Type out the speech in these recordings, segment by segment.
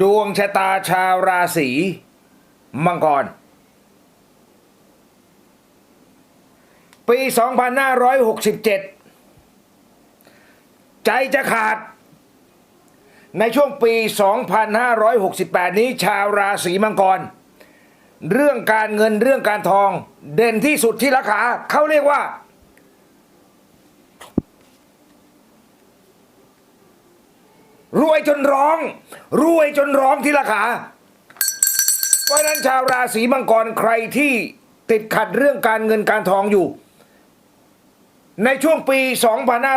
ดวงชะตาชาวราศีมังกร ปี 2567 ใจจะขาด ในช่วงปี 2568 นี้ชาวราศีมังกร เรื่องการเงินเรื่องการทอง เด่นที่สุดที่ราคาเขาเรียกว่า รวยจนร้อง รวยจนร้องที่ราคาเพราะนั้นชาวราศีมังกรใครที่ติดขัดเรื่องการเงินการทองอยู่ ในช่วงปี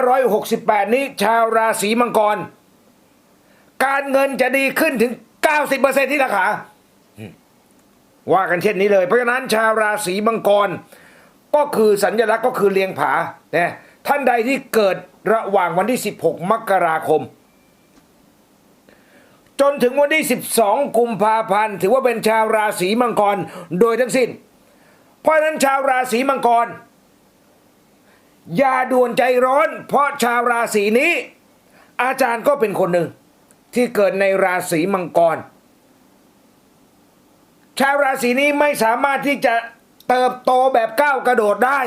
2568 นี้ชาวราศีมังกร การเงินจะดีขึ้นถึง 90%ที่ราคาว่ากันเช่นนี้เลย เพราะฉะนั้นชาวราศีมังกร ก็คือสัญลักษณ์ก็คือเลียงผาเนี่ยท่านใดที่เกิดระหว่างวันที่ 16 มกราคม จนถึงวันที่ 12 กุมภาพันธ์ ถือว่าเป็นชาวราศีมังกรโดยทั้งสิ้น เพราะนั้นชาวราศีมังกร อย่าด่วนใจร้อน เพราะชาวราศีนี้ อาจารย์ก็เป็นคนหนึ่งที่เกิดในราศีมังกร ชาวราศีนี้ไม่สามารถที่จะเติบโตแบบก้าวกระโดดได้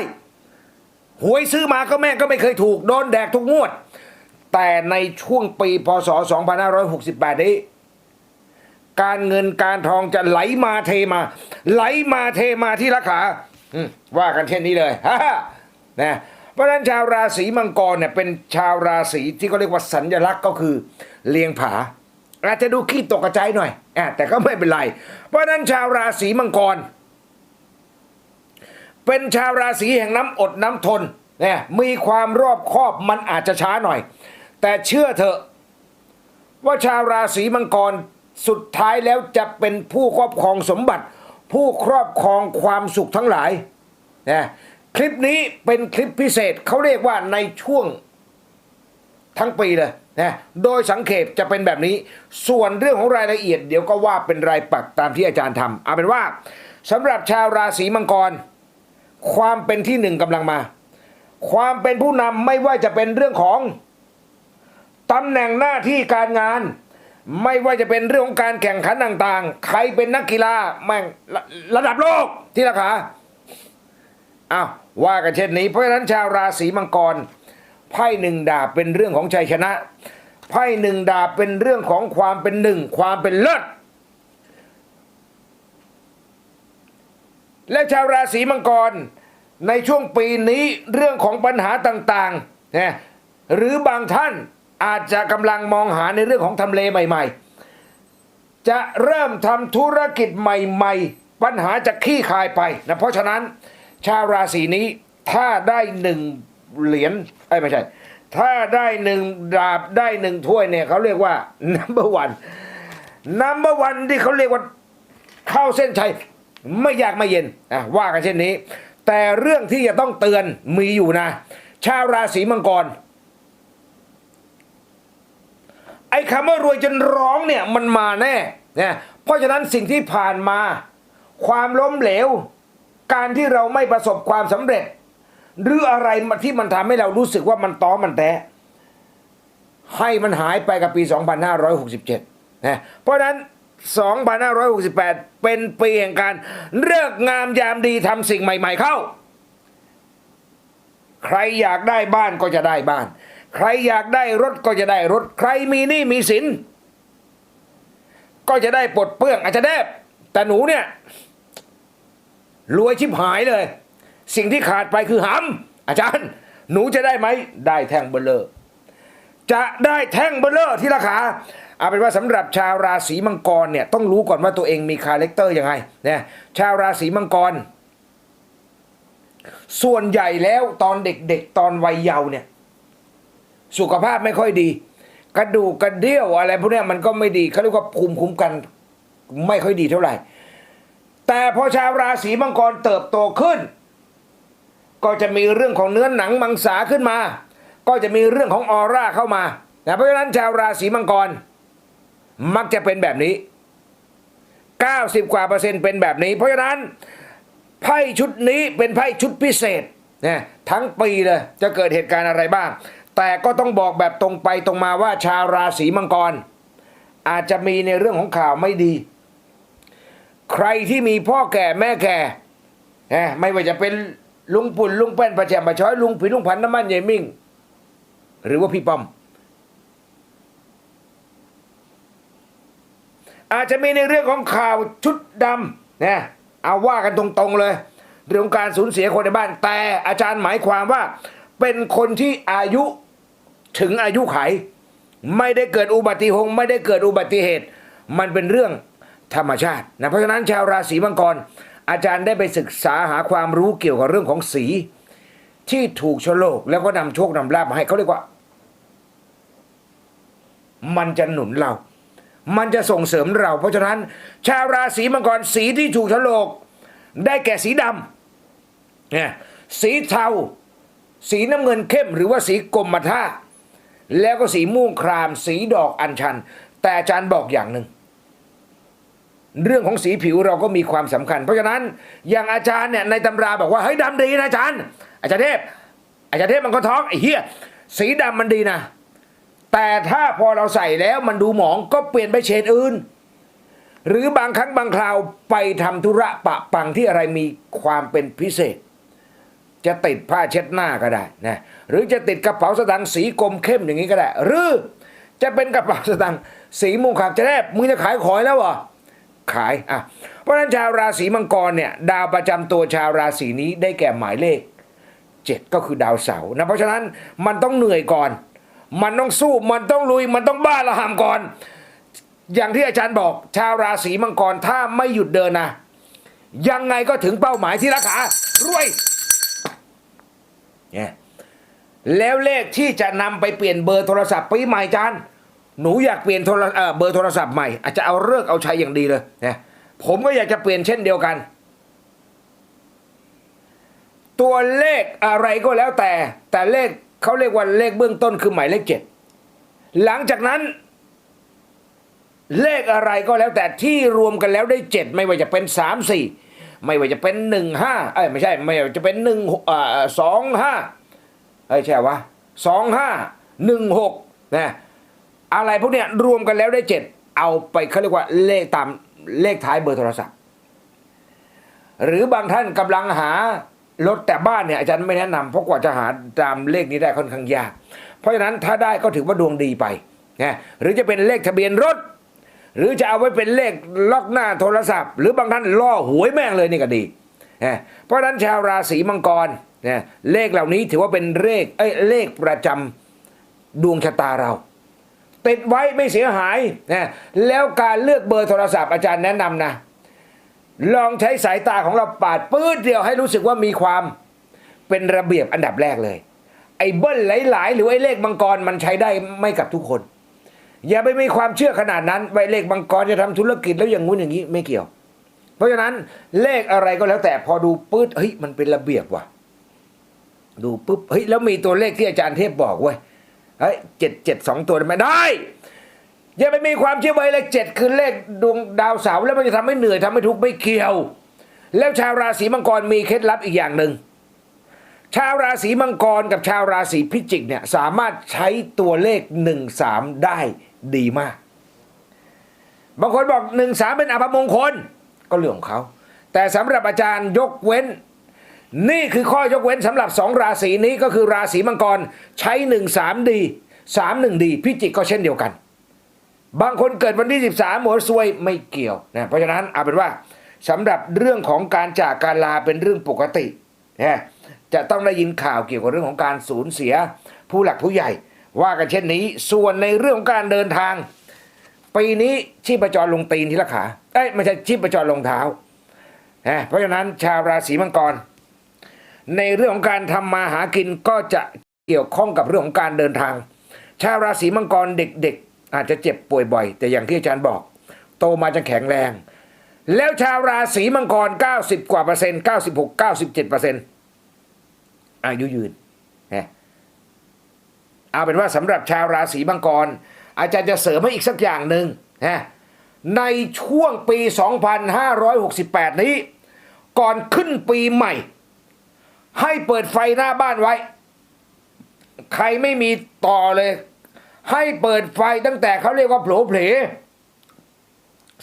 หวยซื้อมาก็แม่ก็ไม่เคยถูกโดนแดกทุกงวด แต่ในช่วงปีพศ 2568 นี้ การเงินการทองจะไหลมาเทมา ไหลมาเทมาที่ราคาว่ากันเช่นนี้เลยฮ่านะเพราะฉะนั้นชาวราศีมังกรเนี่ยเป็นชาวราศีที่เขาเรียกว่าสัญลักษณ์ก็คือเลียงผา อาจจะดูขี้ตกกระจายหน่อยอแต่ก็ไม่เป็นไร เพราะฉะนั้นชาวราศีมังกร เป็นชาวราศีแห่งน้ำอดน้ำทนเนี่ยมีความรอบคอบมันอาจจะช้าหน่อย แต่เชื่อเถอะ ว่าชาวราศีมังกรสุดท้ายแล้วจะเป็นผู้ครอบครองสมบัติ ผู้ครอบครองความสุขทั้งหลายนะคลิปนี้เป็นคลิปพิเศษเขาเรียกว่าในช่วงทั้งปีเลยนะโดยสังเขปจะเป็นแบบนี้ ส่วนเรื่องของรายละเอียด เดี๋ยวก็ว่าเป็นรายปักตามที่อาจารย์ทำเอาเป็นว่าสำหรับชาวราศีมังกร ความเป็นที่หนึ่งกำลังมา ความเป็นผู้นำไม่ว่าจะเป็นเรื่องของ ตำแหน่งหน้าที่การงาน ไม่ว่าจะเป็นเรื่องของการแข่งขันต่างๆ ใครเป็นนักกีฬาแม่งระระดับโลกที่ราคาอ้าวว่ากันเช่นนี้เพราะฉะนั้นชาวราศีมังกรไพ่หนึ่งดาบเป็นเรื่องของชัยชนะไพ่หนึ่งดาบเป็นเรื่องของความเป็นหนึ่งความเป็นเลิศและชาวราศีมังกรในช่วงปีนี้เรื่องของปัญหาต่างๆนะหรือบางท่าน อาจจะกำลังมองหาในเรื่องของทำเลใหม่ๆ จะเริ่มทำธุรกิจใหม่ๆ ปัญหาจะขี้คายไปนะเพราะฉะนั้น ชาวราศีนี้ถ้าได้หนึ่งเหรียญไอ้ไม่ใช่ ถ้าได้หนึ่งดาบได้หนึ่งถ้วยเนี่ยเขาเรียกว่า number one number one ที่เขาเรียกว่าเข้าเส้นชัยไม่ยากไม่เย็นอะว่ากันเช่นนี้ แต่เรื่องที่จะต้องเตือนมีอยู่นะ ชาวราศีมังกร ไอ้คำว่ารวยจนร้องเนี่ยมันมาแน่เนี่ยเพราะฉะนั้นสิ่งที่ผ่านมา ความล้มเหลว การที่เราไม่ประสบความสำเร็จ หรืออะไรที่มันทำให้เรารู้สึกว่ามันต้อมันแท้ให้มันหายไปกับปี 2567 นะ เพราะฉะนั้น 2568 เป็นปีแห่งการเลิกงามยามดีทำสิ่งใหม่ ๆเข้า ใครอยากได้บ้านก็จะได้บ้าน ใครอยากได้รถก็จะได้รถ ใครมีหนี้มีสิน ก็จะได้ปลดเปลื้องอาจจะได้แต่หนูเนี่ยรวยชิบหายเลย สิ่งที่ขาดไปคือหำอาจารย์ หนูจะได้ไหมได้แท่งเบลเลอร์จะได้แท่งเบลเลอร์ที่ราคาเอาเป็นว่าสำหรับชาวราศีมังกรเนี่ยต้องรู้ก่อนว่าตัวเองมีคาแรคเตอร์ยังไงเนี่ยชาวราศีมังกร ส่วนใหญ่แล้วตอนเด็กๆตอนวัยเยาว์เนี่ย สุขภาพไม่ค่อยดี กระดูกกระเดี่ยวอะไรพวกนี้มันก็ไม่ดีเขาเรียกว่าภูมิคุ้มกันไม่ค่อยดีเท่าไหร่ แต่พอชาวราศีมังกรเติบโตขึ้น ก็จะมีเรื่องของเนื้อหนังมังสาขึ้นมา ก็จะมีเรื่องของออร่าเข้ามานะเพราะฉะนั้นชาวราศีมังกร มักจะเป็นแบบนี้ 90 กว่าเปอร์เซ็นต์เป็นแบบนี้ เพราะฉะนั้นไพ่ชุดนี้เป็นไพ่ชุดพิเศษนะทั้งปีเลยจะเกิดเหตุการณ์อะไรบ้าง แต่ก็ต้องบอกแบบตรงไปตรงมาว่าชาวราศีมังกร อาจจะมีในเรื่องของข่าวไม่ดี ใครที่มีพ่อแก่แม่แก่ไม่ว่าจะเป็นลุงปุ่นลุงแป้นประแจมประช้อยลุงผีลุงพันน้ำมันใหญ่มิ่ง หรือว่าพี่ป้อม อาจจะมีในเรื่องของข่าวชุดดำนะเอาว่ากันตรงๆเลย เรื่องของการสูญเสียคนในบ้านแต่อาจารย์หมายความว่าเป็นคนที่อายุ ถึงอายุไข ไม่ได้เกิดอุบัติเหตุไม่ได้เกิดอุบัติเหตุ มันเป็นเรื่องธรรมชาตินะเพราะฉะนั้นชาวราศีมังกร อาจารย์ได้ไปศึกษาหาความรู้เกี่ยวกับเรื่องของสี ที่ถูกชะโลกแล้วก็นำโชคนำลาบมาให้เขาเรียกว่า มันจะหนุนเรา มันจะส่งเสริมเรา เพราะฉะนั้น ชาวราศีมังกรสีที่ถูกชะโลก ได้แก่สีดำเนี่ยสีเทาสีน้ำเงินเข้มหรือว่าสีกรมท่า แล้วก็สีม่วงคราม สีดอกอัญชัน แต่อาจารย์บอกอย่างหนึ่งเรื่องของสีผิวเราก็มีความสำคัญ เพราะฉะนั้นอย่างอาจารย์เนี่ยในตำราบอกว่าเฮ้ยดำดีนะอาจารย์ อาจารย์เทพ อาจารย์เทพมันก็ท้องไอ้เหี้ยสีดำมันดีนะ แต่ถ้าพอเราใส่แล้วมันดูหมองก็เปลี่ยนไปเฉดอื่น หรือบางครั้งบางคราวไปทำธุระปะปังที่อะไรมีความเป็นพิเศษ จะติดผ้าเช็ดหน้าก็ได้นะหรือจะติดกระเป๋าสตางค์สีกรมเข้มอย่างนี้ก็ได้ หรือจะเป็นกระเป๋าสตางค์สีม่วงขาวจะแนบมึงจะขายของแล้วเหรอขายอะเพราะฉะนั้นชาวราศีมังกรเนี่ยดาวประจำตัวชาวราศีนี้ได้แก่หมายเลขเจ็ดก็คือดาวเสาร์นะเพราะฉะนั้นมันต้องเหนื่อยก่อน มันต้องสู้มันต้องลุยมันต้องบ้าระหำก่อน อย่างที่อาจารย์บอกชาวราศีมังกรถ้าไม่หยุดเดินนะยังไงก็ถึงเป้าหมายที่ราคารวย เนี่ยแล้วเลขที่จะนำไปเปลี่ยนเบอร์โทรศัพท์ปีใหม่จานหนูอยากเปลี่ยนโทรเบอร์โทรศัพท์ใหม่อาจจะเอาเลิกเอาชัยอย่างดีเลยนะผมก็อยากจะเปลี่ยนเช่นเดียวกัน ตัวเลขอะไรก็แล้วแต่ แต่เลขเขาเรียกว่าเลขเบื้องต้นคือหมายเลขเจ็ดหลังจากนั้นเลขอะไรก็แล้วแต่ที่รวมกันแล้วได้เจ็ดไม่ว่าจะเป็นสามสี่ ไม่ว่าจะเป็นหนึ่งห้าเอ้ยไม่ใช่ไม่ว่าจะเป็นหนึ่งอ่าสองห้าเอ้ยใช่วะสองห้าหนึ่งหกนะอะไรพวกเนี้ยรวมกันแล้วได้เจ็ดเอาไปเขาเรียกว่าเลขตามเลขท้ายเบอร์โทรศัพท์ หรือบางท่านกำลังหารถแต่บ้านเนี่ยอาจารย์ไม่แนะนำเพราะกว่าจะหาตามเลขนี้ได้ค่อนข้างยาก เพราะฉะนั้นถ้าได้ก็ถือว่าดวงดีไปนะหรือจะเป็นเลขทะเบียนรถ หรือจะเอาไว้เป็นเลขล็อกหน้าโทรศัพท์ หรือบางท่านล่อหวยแม่งเลยนี่ก็ดีเพราะนั้นชาวราศีมังกรนะเลขเหล่านี้ถือว่าเป็นเลขเอ้ยเลขประจำดวงชะตาเรา ติดไว้ไม่เสียหายนะแล้วการเลือกเบอร์โทรศัพท์อาจารย์แนะนำนะ ลองใช้สายตาของเราปาดปื้ดเดียวให้รู้สึกว่ามีความเป็นระเบียบอันดับแรกเลย ไอ้เบิ้ลหลาย ๆ หรือไอ้เลขมังกรมันใช้ได้ไม่กับทุกคน อย่าไปมีความเชื่อขนาดนั้นไว้เลขมังกรจะทำธุรกิจแล้วอย่างงู้นอย่างนี้ไม่เกี่ยว เพราะฉะนั้นเลขอะไรก็แล้วแต่พอดูปื๊ดเฮ้ยมันเป็นระเบียบว่ะ ดูปุ๊บเฮ้ยแล้วมีตัวเลขที่อาจารย์เทพบอกเว้ยเฮ้ยเจ็ดเจ็ดสองตัวไม่ได้อย่าไปมีความเชื่อไว้เลขเจ็ดคือเลขดวงดาวเสาร์แล้วมันจะทำให้เหนื่อยทำให้ทุกข์ไม่เกี่ยว แล้วชาวราศีมังกรมีเคล็ดลับอีกอย่างหนึ่งชาวราศีมังกรกับชาวราศีพิจิกเนี่ยสามารถใช้ตัวเลขหนึ่งสามได้ ดีมาก บางคนบอกหนึ่งสามเป็นอัปมงคลก็เรื่องของเขาแต่สำหรับอาจารย์ยกเว้น นี่คือข้อยกเว้นสำหรับสองราศีนี้ก็คือราศีมังกรใช้หนึ่งสามดีสามหนึ่งดีพิจิกก็เช่นเดียวกัน บางคนเกิดวันที่ 13หัวซวยไม่เกี่ยวนะเพราะฉะนั้นเอาเป็นว่าสำหรับเรื่องของการจากการลาเป็นเรื่องปกตินะจะต้องได้ยินข่าวเกี่ยวกับเรื่องของการสูญเสียผู้หลักผู้ใหญ่ ว่ากันเช่นนี้ส่วนในเรื่องของการเดินทาง ปีนี้ชีพจรลงตีนที่ละขาเอ้ยไม่ใช่ชีพจรลงเท้าเพราะฉะนั้นชาวราศีมังกร ในเรื่องของการทำมาหากินก็จะเกี่ยวข้องกับเรื่องของการเดินทาง ชาวราศีมังกรเด็กๆ อาจจะเจ็บป่วยบ่อย แต่อย่างที่อาจารย์บอก โตมาจะแข็งแรง แล้วชาวราศีมังกร 90 กว่าเปอร์เซ็นต์96 97เปอร์เซ็นต์อายุยืน เอาเป็นว่าสำหรับชาวราศีมังกร อาจารย์จะเสริมให้อีกสักอย่างหนึ่งนะในช่วงปี 2568 นี้ ก่อนขึ้นปีใหม่ ให้เปิดไฟหน้าบ้านไว้ ใครไม่มีต่อเลย ให้เปิดไฟตั้งแต่เขาเรียกว่าโผล่เพล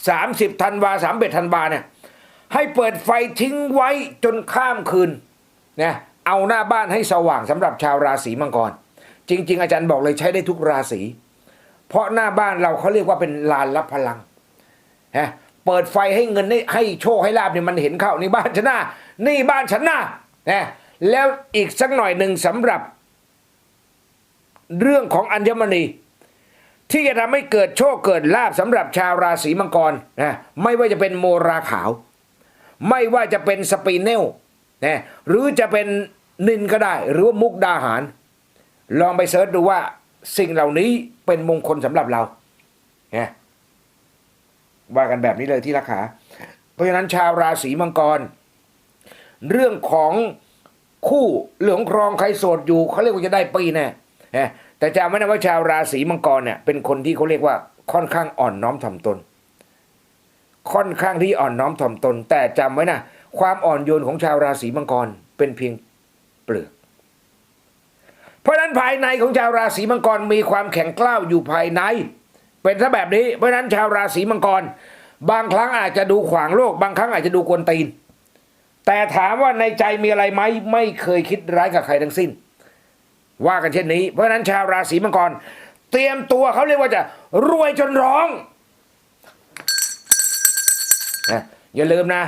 สามสิบธันวาสามเบ็ดธันวาเนี่ยให้เปิดไฟทิ้งไว้จนข้ามคืนนะเอาหน้าบ้านให้สว่างสำหรับชาวราศีมังกร จริง ๆ อาจารย์บอกเลยใช้ได้ทุกราศีเพราะหน้าบ้านเราเขาเรียกว่าเป็นลานรับพลังฮะเปิดไฟให้เงินให้ให้โชคให้ลาบเนี่ยมันเห็นเข้านี่บ้านฉันนะนี่บ้านฉันนะนะแล้วอีกสักหน่อยหนึ่งสำหรับ เรื่องของอัญมณี ที่จะทำให้เกิดโชคเกิดลาบสำหรับชาวราศีมังกรนะไม่ว่าจะเป็นโมราขาว ไม่ว่าจะเป็นสปีเนลนะหรือจะเป็นนินก็ได้ หรือว่ามุกดาหาร ลองไปเสิร์ชดูว่าสิ่งเหล่านี้เป็นมงคลสำหรับเรานะว่ากันแบบนี้เลยที่ราคาเพราะฉะนั้นชาวราศีมังกร เรื่องของคู่เรื่องครองใครโสดอยู่เขาเรียกว่าจะได้ปีแน่นแต่จำไว้นะว่าชาวราศีมังกรเนี่ยเป็นคนที่เขาเรียกว่าค่อนข้างอ่อนน้อมถ่อมตน ค่อนข้างที่อ่อนน้อมถ่อมตน แต่จำไว้นะความอ่อนโยนของชาวราศีมังกรเป็นเพียงเปลือก เพราะนั้นภายในของชาวราศีมังกรมีความแข็งกล้าวอยู่ภายใน เป็นซะแบบนี้ เพราะนั้นชาวราศีมังกร บางครั้งอาจจะดูขวางโลก บางครั้งอาจจะดูกวนตีน แต่ถามว่าในใจมีอะไรไหมไม่เคยคิดร้ายกับใครทั้งสิ้น ว่ากันเช่นนี้ เพราะฉะนั้นชาวราศีมังกร เตรียมตัวเขาเรียกว่าจะรวยจนร้องนะอย่าลืมนะ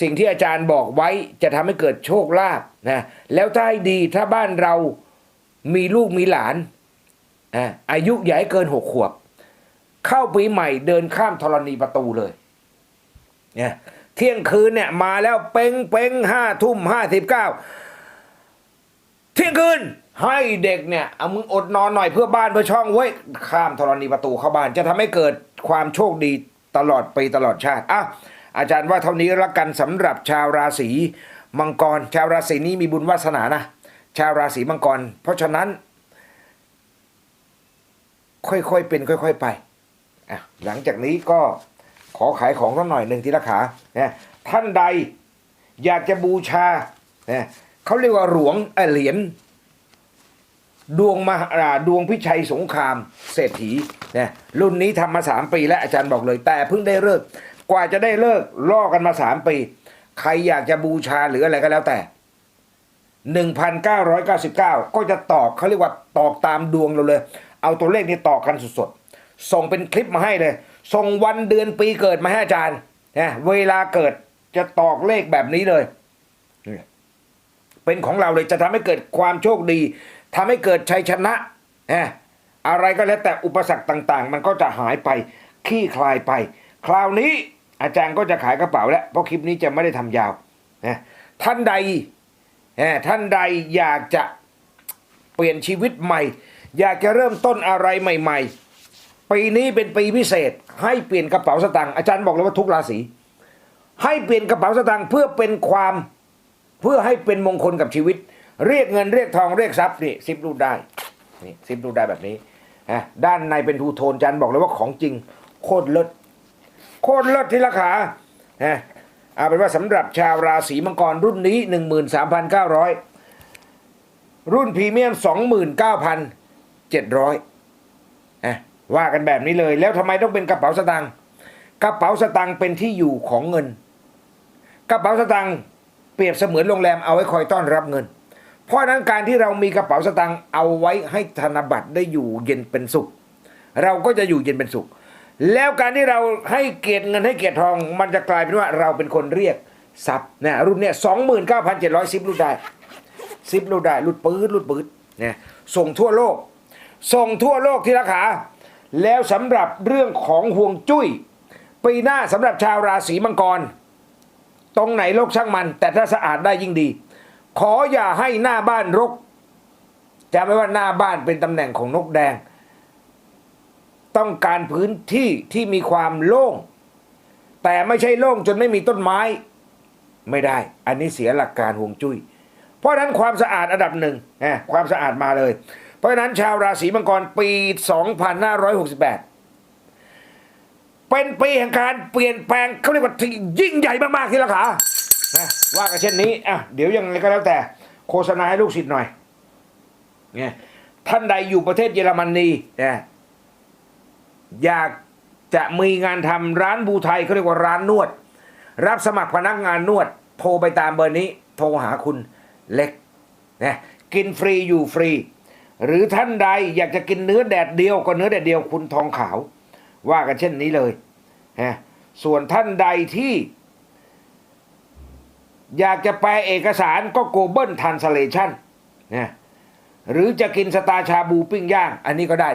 สิ่งที่อาจารย์บอกไว้จะทำให้เกิดโชคลาภนะแล้วถ้าให้ดีถ้าบ้านเรา มีลูกมีหลานอะอายุอย่าให้เกินหกขวบ เข้าปีใหม่เดินข้ามธรณีประตูเลยเนี่ยเที่ยงคืนเนี่ยมาแล้วเป้งเป้งห้าทุ่มห้าสิบเก้าเที่ยงคืนให้เด็กเนี่ยเอามึงอดนอนหน่อยเพื่อบ้านเพื่อช่องไว้ยข้ามธรณีประตูเข้าบ้าน จะทำให้เกิดความโชคดีตลอดปีตลอดชาติอะอาจารย์ว่าเท่านี้ละกันสำหรับชาวราศีมังกร ชาวราศีนี้มีบุญวาสนานะ ชาวราศีมังกร เพราะฉะนั้น ค่อยๆเป็น ค่อย ๆ ไปหลังจากนี้ก็ขอขายของสักหน่อยหนึ่งทีละขานะท่านใดอยากจะบูชานะเขาเรียกว่าหลวงเอ่อเหรียญดวงมหาดวงพิชัยสงคราม เศรษฐีนะรุ่นนี้ทำมาสามปีแล้วอาจารย์บอกเลย แต่เพิ่งได้เลิก กว่าจะได้เลิกล่อกันมาสามปี ใครอยากจะบูชาหรืออะไรก็แล้วแต่ 1,999 ก็จะตอกเขาเรียกว่าตอกตามดวงเราเลย เอาตัวเลขนี้ตอกกันสดๆ ส่งเป็นคลิปมาให้เลย ส่งวันเดือนปีเกิดมาให้อาจารย์นะเวลาเกิดจะตอกเลขแบบนี้เลย เป็นของเราเลยจะทำให้เกิดความโชคดีทำให้เกิดชัยชนะนะอะไรก็แล้วแต่อุปสรรคต่าง ๆ มันก็จะหายไปขี้คลายไป คราวนี้อาจารย์ก็จะขายกระเป๋าแล้ว เพราะคลิปนี้จะไม่ได้ทำยาวนะท่านใด ท่านใดอยากจะเปลี่ยนชีวิตใหม่ อยากจะเริ่มต้นอะไรใหม่ ๆ ปีนี้เป็นปีพิเศษ ให้เปลี่ยนกระเป๋าสตางค์อาจารย์บอกเลยว่าทุกราศีให้เปลี่ยนกระเป๋าสตางค์เพื่อเป็นความเพื่อให้เป็นมงคลกับชีวิต เรียกเงินเรียกทองเรียกทรัพย์นี่ซิปรูดได้นี่ซิปรูดได้แบบนี้นะด้านในเป็นทูโทนอาจารย์บอกเลยว่าของจริง โคตรเลิศโคตรเลิศที่ราคานะ เอาเป็นว่าสำหรับชาวราศีมังกรรุ่นนี้ 13,900 รุ่นพรีเมียม 29,700อะว่ากันแบบนี้เลย แล้วทำไมต้องเป็นกระเป๋าสตางค์กระเป๋าสตางค์เป็นที่อยู่ของเงิน กระเป๋าสตางค์เปรียบเสมือนโรงแรมเอาไว้คอยต้อนรับเงิน เพราะนั้นการที่เรามีกระเป๋าสตางค์เอาไว้ให้ธนบัตรได้อยู่เย็นเป็นสุข เราก็จะอยู่เย็นเป็นสุข แล้วการที่เราให้เกียรติเงินให้เกียรติทอง มันจะกลายเป็นว่าเราเป็นคนเรียกทรัพย์นะรุ่นเนี้ยสองหมื่นเก้าพันเจ็ดร้อยซิปรูดได้ซิปรูดได้รูดปื๊ดรูดปื๊ดเนี่ยส่งทั่วโลก ส่งทั่วโลกที่ราคาแล้วสำหรับเรื่องของห่วงจุ้ยปีหน้าสำหรับชาวราศีมังกร ตรงไหนรกช่างมัน แต่ถ้าสะอาดได้ยิ่งดี ขออย่าให้หน้าบ้านรกจำไว้ว่าหน้าบ้านเป็นตำแหน่งของนกแดง ต้องการพื้นที่ที่มีความโล่ง แต่ไม่ใช่โล่งจนไม่มีต้นไม้ ไม่ได้ อันนี้เสียหลักการห่วงจุ้ย เพราะนั้นความสะอาดอันดับหนึ่งนะความสะอาดมาเลย เพราะนั้นชาวราศีมังกรปี 2568 เป็นปีแห่งการเปลี่ยนแปลงเขาเรียกว่าที่ยิ่งใหญ่มากๆที่ราคานะว่ากันเช่นนี้อะเดี๋ยวยังไงก็แล้วแต่ โฆษณาให้ลูกศิษย์หน่อยเนี่ยท่านใดอยู่ประเทศเยอรมนีนะ อยากจะมีงานทำร้านบูไทยเขาเรียกว่าร้านนวด รับสมัครพนักงานนวด โทรไปตามเบอร์นี้ โทรหาคุณเล็กนะกินฟรีอยู่ฟรี หรือท่านใดอยากจะกินเนื้อแดดเดียวก็เนื้อแดดเดียวคุณทองขาว ว่ากันเช่นนี้เลยนะส่วนท่านใดที่ อยากจะแปลเอกสารก็ Global Translation นะ หรือจะกินสตาชาบูปิ้งย่าง อันนี้ก็ได้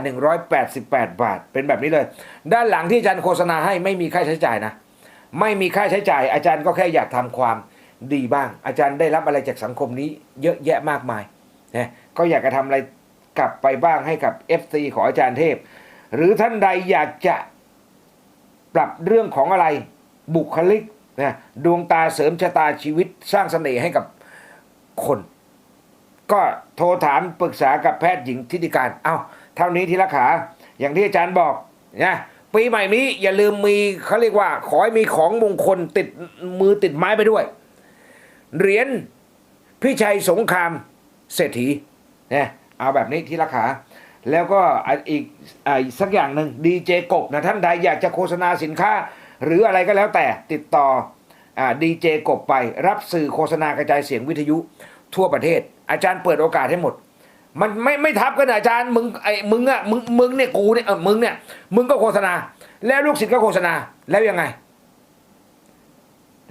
188 บาท เป็นแบบนี้เลย ด้านหลังที่อาจารย์โฆษณาให้ไม่มีค่าใช้จ่ายนะ ไม่มีค่าใช้จ่าย อาจารย์ก็แค่อยากทำความดีบ้าง อาจารย์ได้รับอะไรจากสังคมนี้เยอะแยะมากมายนะก็อยากจะทำอะไรกลับไปบ้างให้กับ FC ของอาจารย์เทพ หรือท่านใดอยากจะปรับเรื่องของอะไรบุคลิกนะดวงตาเสริมชะตาชีวิตสร้างเสน่ห์ให้กับคน ก็โทรถามปรึกษากับแพทย์หญิงทิติการ เอาเท่านี้ทีละขา อย่างที่อาจารย์บอกนะปีใหม่นี้อย่าลืมมีเขาเรียกว่า ขอให้มีของมงคลติดมือติดไม้ไปด้วย เหรียญพี่ชัยสงครามเศรษฐีนะเอาแบบนี้ทีละขา แล้วก็อีกอ่าอีกสักอย่างหนึ่งดีเจกบนะท่านใดอยากจะโฆษณาสินค้า หรืออะไรก็แล้วแต่ติดต่อดีเจกบไปรับสื่อโฆษณากระจายเสียงวิทยุทั่วประเทศ อาจารย์เปิดโอกาสให้หมด มันไม่ไม่ทับกันนะอาจารย์มึงไอ้มึงอะมึงมึงเนี่ยกูเนี่ยเออมึงเนี่ยมึงก็โฆษณา แล้วลูกศิษย์ก็โฆษณาแล้วยังไง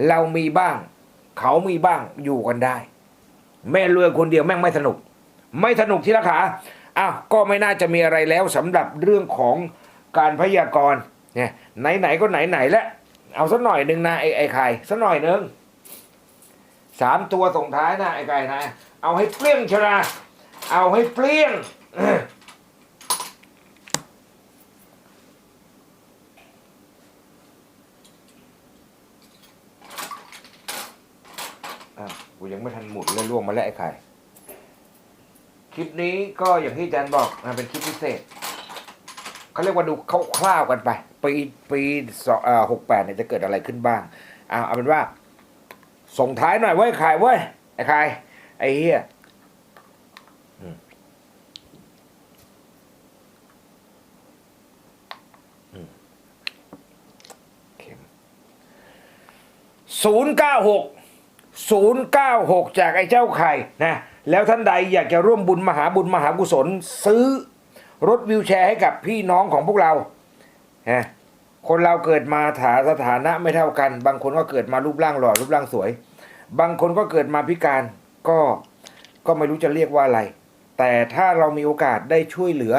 เรามีบ้าง เขามีบ้างอยู่กันได้ แม่รวยคนเดียวแม่งไม่สนุก ไม่สนุกที่ละขาอ้าวก็ไม่น่าจะมีอะไรแล้วสำหรับเรื่องของการพยากรณ์เนี่ยไหนๆก็ไหนๆแล้วเอาสักหน่อยหนึ่งนะไอ้ไอ้ไข่สักหน่อยหนึ่ง สามตัวส่งท้ายนะไอ้ไก่นะ เอาให้เปรี้ยงชนะเอาให้เปรี้ยงอะกูยังไม่ทันหมุนเลยล่วงมาแล้วไอ้ไข่ คลิปนี้ก็อย่างที่อาจารย์บอกนะเป็นคลิปพิเศษ เขาเรียกว่าดูคร่าวๆกันไป ปีปีสองหกแปดเนี่ยจะเกิดอะไรขึ้นบ้าง เอาเอาเป็นว่า ส่งท้ายหน่อยเว้ยไข่เว้ยไอ้ไข่ไอ้เฮียอืมอืมเข็มศูนย์เก้าหก096จากไอ้เจ้าไข่นะแล้วท่านใดอยากจะร่วมบุญมหาบุญมหากุศล ซื้อรถวิวแชร์ให้กับพี่น้องของพวกเราฮะ คนเราเกิดมาฐาสถานะไม่เท่ากัน บางคนก็เกิดมารูปร่างหล่อรูปร่างสวย บางคนก็เกิดมาพิการก็ก็ไม่รู้จะเรียกว่าอะไร แต่ถ้าเรามีโอกาสได้ช่วยเหลือ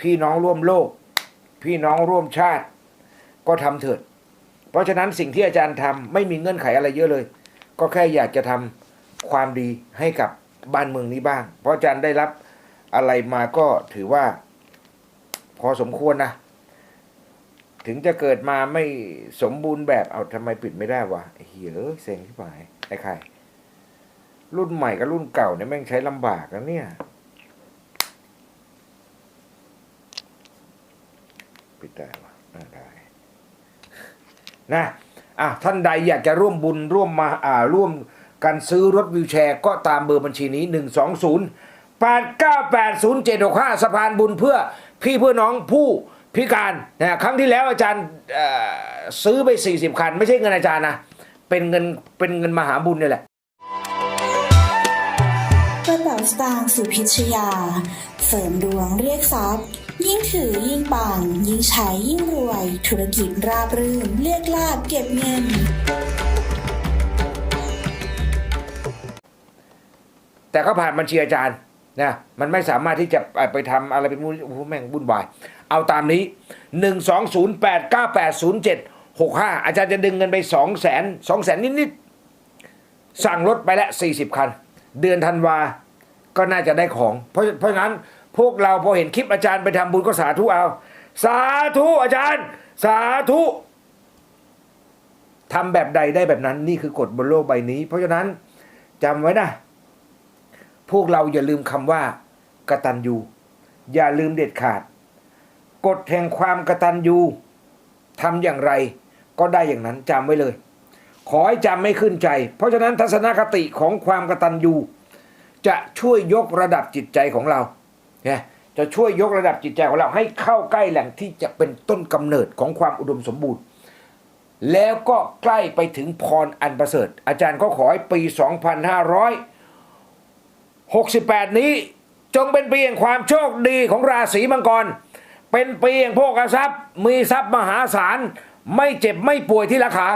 พี่น้องร่วมโลก พี่น้องร่วมชาติ ก็ทำเถิด เพราะฉะนั้นสิ่งที่อาจารย์ทำไม่มีเงื่อนไขอะไรเยอะเลย ก็แค่อยากจะทำความดีให้กับบ้านเมืองนี้บ้าง เพราะอาจารย์ได้รับอะไรมาก็ถือว่า พอสมควรนะ ถึงจะเกิดมาไม่สมบูรณ์แบบเอาทำไมปิดไม่ได้วะเหี้ยเซ็งที่หายไอ้ใครรุ่นใหม่กับรุ่นเก่าเนี่ยแม่งใช้ลำบากนะเนี่ย ปิดได้วะได้นะอะท่านใดอยากจะร่วมบุญร่วมมาอ่าร่วมกันซื้อรถวิวแชร์ ก็ตามเบอร์บัญชีนี้ 120 8980765สะพานบุญเพื่อพี่เพื่อน้องผู้ พิการนะครั้งที่แล้วอาจารย์เอ่อซื้อไป 40 คัน ไม่ใช่เงินอาจารย์นะ เป็นเงินเป็นเงินมหาบุญนี่แหละกระเป๋าสตางค์สุพิชยา เสริมดวงเรียกทรัพย์ ยิ่งถือยิ่งปัง ยิ่งใช้ยิ่งรวย ธุรกิจราบรื่นเรียกลาบเก็บเงิน แต่ก็ผ่านบัญชีอาจารย์ นะมันไม่สามารถที่จะไปทำอะไรเป็นมูลโอ้โหแม่งวุ่นวาย เอาตามนี้ 1 2 0 8 9 8 0 7 6 5 อาจารย์จะดึงเงินไป 2 0 0 0 0 0 2 0 0 0 0นิดๆ สั่งรถไปแล้ว40 คัน เดือนธันวา ก็น่าจะได้ของ เพราะเพราะฉะนั้นพวกเราพอเห็นคลิปอาจารย์ไปทำบุญก็สาธุเอา สาธุอาจารย์ สาธุทำแบบใดได้แบบนั้นนี่คือกฎบนโลกใบนี้ เพราะฉะนั้นจำไว้นะ พวกเราอย่าลืมคำว่ากตัญญูอย่าลืมเด็ดขาด กฎแห่งความกตัญญูทำอย่างไรก็ได้อย่างนั้นจำไว้เลย ขอให้จำไม่ขึ้นใจ เพราะฉะนั้นทัศนคติของความกตัญญูจะช่วยยกระดับจิตใจของเราเนี่ยจะช่วยยกระดับจิตใจของเราให้เข้าใกล้แหล่งที่จะเป็นต้นกำเนิดของความอุดมสมบูรณ์ แล้วก็ใกล้ไปถึงพรอันประเสริฐ อาจารย์ก็ขอให้ปี 2500 68 นี้จงเป็นปีแห่งความโชคดีของราศีมังกร เป็นปีแห่งโภคทรัพย์ มีทรัพย์มหาศาล ไม่เจ็บไม่ป่วยที่ราคา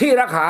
ที่ราคา